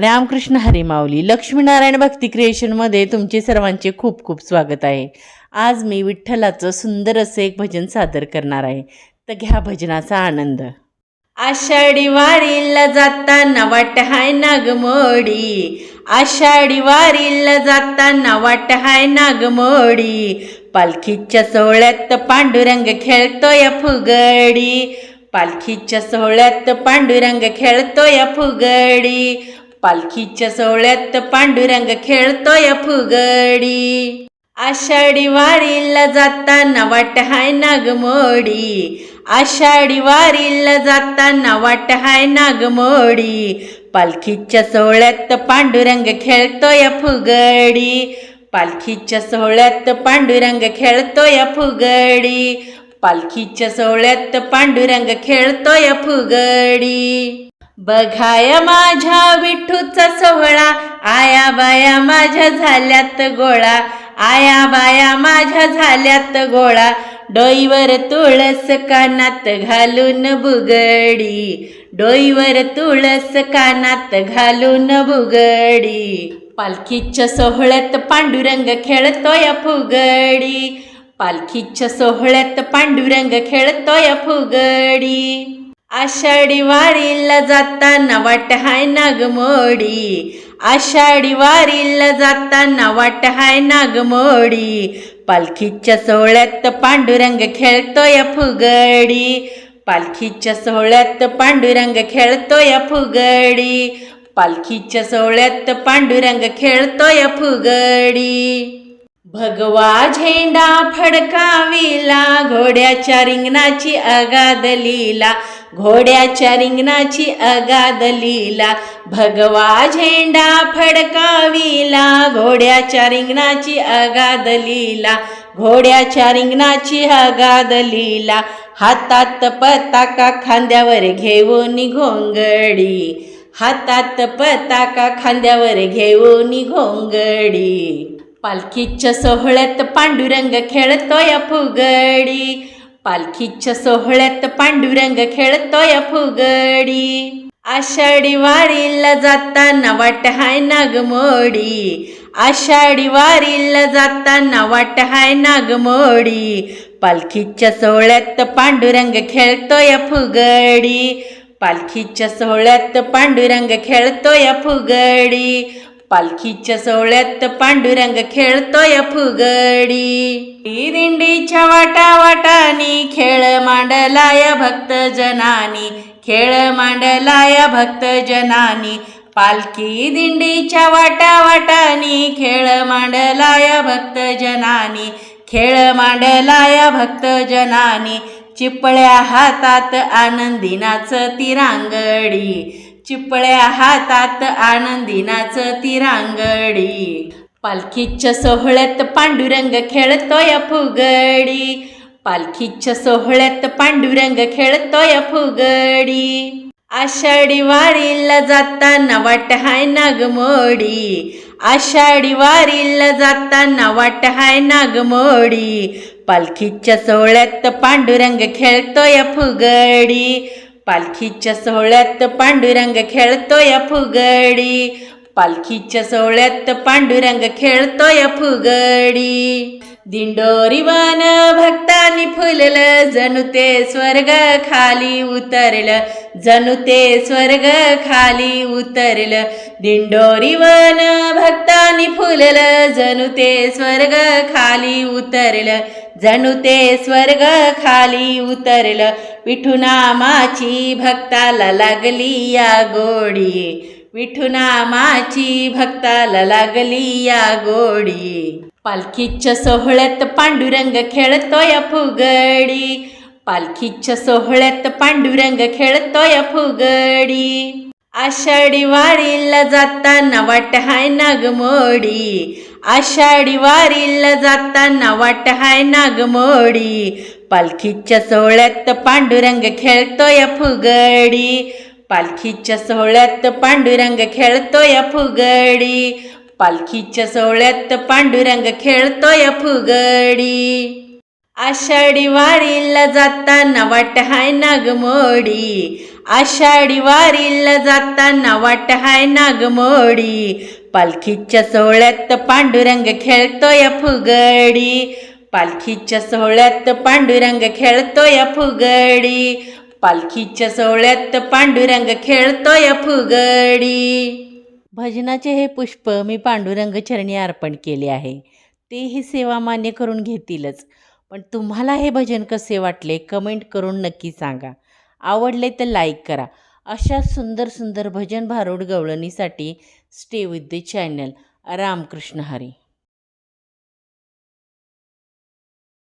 रामकृष्ण हरिमावली लक्ष्मीनारायण भक्ती क्रिएशनमध्ये तुमचे सर्वांचे खूप खूप स्वागत आहे. आज मी विठ्ठलाचं सुंदर असं एक भजन सादर करणार आहे. तर घ्या भजनाचा आनंद. आषाढी वारीला जाताना वाट हाय नागमोडी. आषाढी वारीला जाताना वाट हाय नागमोडी. पालखीच्या सोहळ्यात पांडुरंग खेळतोय फुगडी. पालखीच्या सोहळ्यात पांडुरंग खेळतोय फुगडी. पालखीच्या सोहळ्यात पांडुरंग खेळतोय फुगडी. आषाढी वारीला जाताना वाट हाय नागमोडी. आषाढी वारीला जाताना वाट हाय नागमोडी. पालखीच्या सोहळ्यात पांडुरंग खेळतोय फुगडी. पालखीच्या सोहळ्यात पांडुरंग खेळतोय फुगडी. पालखीच्या सोहळ्यात पांडुरंग खेळतोय फुगडी. बघाय माझ्या विठूचा सोहळा आया बाया माझ्या झाल्यात गोळा आया बाया माझ्या झाल्यात गोळा डोईवर तुळस कानात घालून बुगडी डोईवर तुळस कानात घालून बुगडी. पालखीच्या सोहळ्यात पांडुरंग खेळतोय फुगडी पालखीच्या सोहळ्यात पांडुरंग खेळतोय फुगडी. आषाढी वारीला जाताना वाट हाय नागमोडी. आषाढी वारीला जाताना वाट हाय नागमोडी. पालखीच्या सोहळ्यात पांडुरंग खेळतोय फुगडी. पालखीच्या सोहळ्यात पांडुरंग खेळतोय फुगडी. पालखीच्या सोहळ्यात पांडुरंग खेळतोय फुगडी. भगवा झेंडा फडकाविला घोड्याच्या रिंगणाची आगादलीला लीला घोड्याच्या रिंगणाची अगाध लीला भगवा झेंडा फडकाविला. घोड्याच्या रिंगणाची अगाध लीला घोड्याच्या रिंगणाची अगाध लीला. हातात पताका खांद्यावर घेऊन घोंगडी हातात पताका खांद्यावर घेऊन घोंगडी. पालखीच्या सोहळ्यात पांडुरंग खेळतोय फुगडी. पालखीच्या सोहळ्यात पांडुरंग खेळतोय फुगडी. आषाढी वारीला जाताना वाट हाय नागमोडी. आषाढी वारीला जाताना वाट हाय नागमोडी. पालखीच्या सोहळ्यात पांडुरंग खेळतोय फुगडी. पालखीच्या सोहळ्यात पांडुरंग खेळतोय फुगडी. पालखीच्या सोहळ्यात पांडुरंग खेळतोय फुगडी. दिंडीच्या वाटा वाटानी खेळ मांडलाय भक्त जनानी खेळ मांडलाय भक्त जनानी पालखी दिंडीच्या वाटा वाटानी खेळ मांडलाय भक्त जनानी खेळ मांडलाय भक्त जनानी चिपळ्या हातात आनंदिनाच तिरांगडी चिपळ्या हातात आनंदिनाच तिरांगडी. पालखीच्या सोहळ्यात पांडुरंग खेळतोय फुगडी. पालखीच्या सोहळ्यात पांडुरंग खेळतोय फुगडी. आषाढी वारीला जाताना वाट हाय नागमोडी. आषाढी वारीला जाताना वाट हाय नागमोडी. पालखीच्या सोहळ्यात पांडुरंग खेळतोय फुगडी. पालखीच्या सोहळ्यात पांडुरंग खेळतोय फुगडी. पालखीच्या सोहळ्यात पांडुरंग खेळतोय फुगडी. दिंडोरीवान भक्तांनी फुललं जणू ते स्वर्ग खाली उतरलं. जणू ते स्वर्ग खाली उतरलं. दिंडोरीवान भक्त भक्तांनी फुललं जणू ते स्वर्ग खाली उतरलं. जणू ते स्वर्ग खाली उतरलं. विठुनामाची भक्ताला लागली या गोडी विठुनामाची भक्ताला लागली या गोडी पालखीच्या सोहळ्यात पांडुरंग खेळतोय फुगडी. पालखीच्या सोहळ्यात पांडुरंग खेळतोय फुगडी. आषाढी वारीला जाताना वाट हाय नागमोडी. आषाढी वारीला जाताना वाट हाय नागमोडी. पालखीच्या सोहळ्यात पांडुरंग खेळतोय फुगडी. पालखीच्या सोहळ्यात पांडुरंग खेळतोय फुगडी. पालखीच्या सोहळ्यात पांडुरंग खेळतोय फुगडी. आषाढी वारीला जाताना वाट हाय नागमोडी. आषाढी वारीला जाताना वाट हाय नागमोडी. पालखीच्या सोहळ्यात पांडुरंग खेळतोय फुगडी. पालखीच्या सोहळ्यात पांडुरंग खेळतोय फुगडी. पालखीच्या सोहळ्यात पांडुरंग खेळतोय फुगडी. भजनाचे हे पुष्प मी पांडुरंग चरणी अर्पण केले आहे. तेही सेवा मान्य करून घेतीलच. पण तुम्हाला हे भजन कसे वाटले कमेंट करून नक्की सांगा. आवडले तर लाईक करा. अशा सुंदर सुंदर भजन भारूड गवळणीसाठी stay with the channel. Ramakrishna Hari.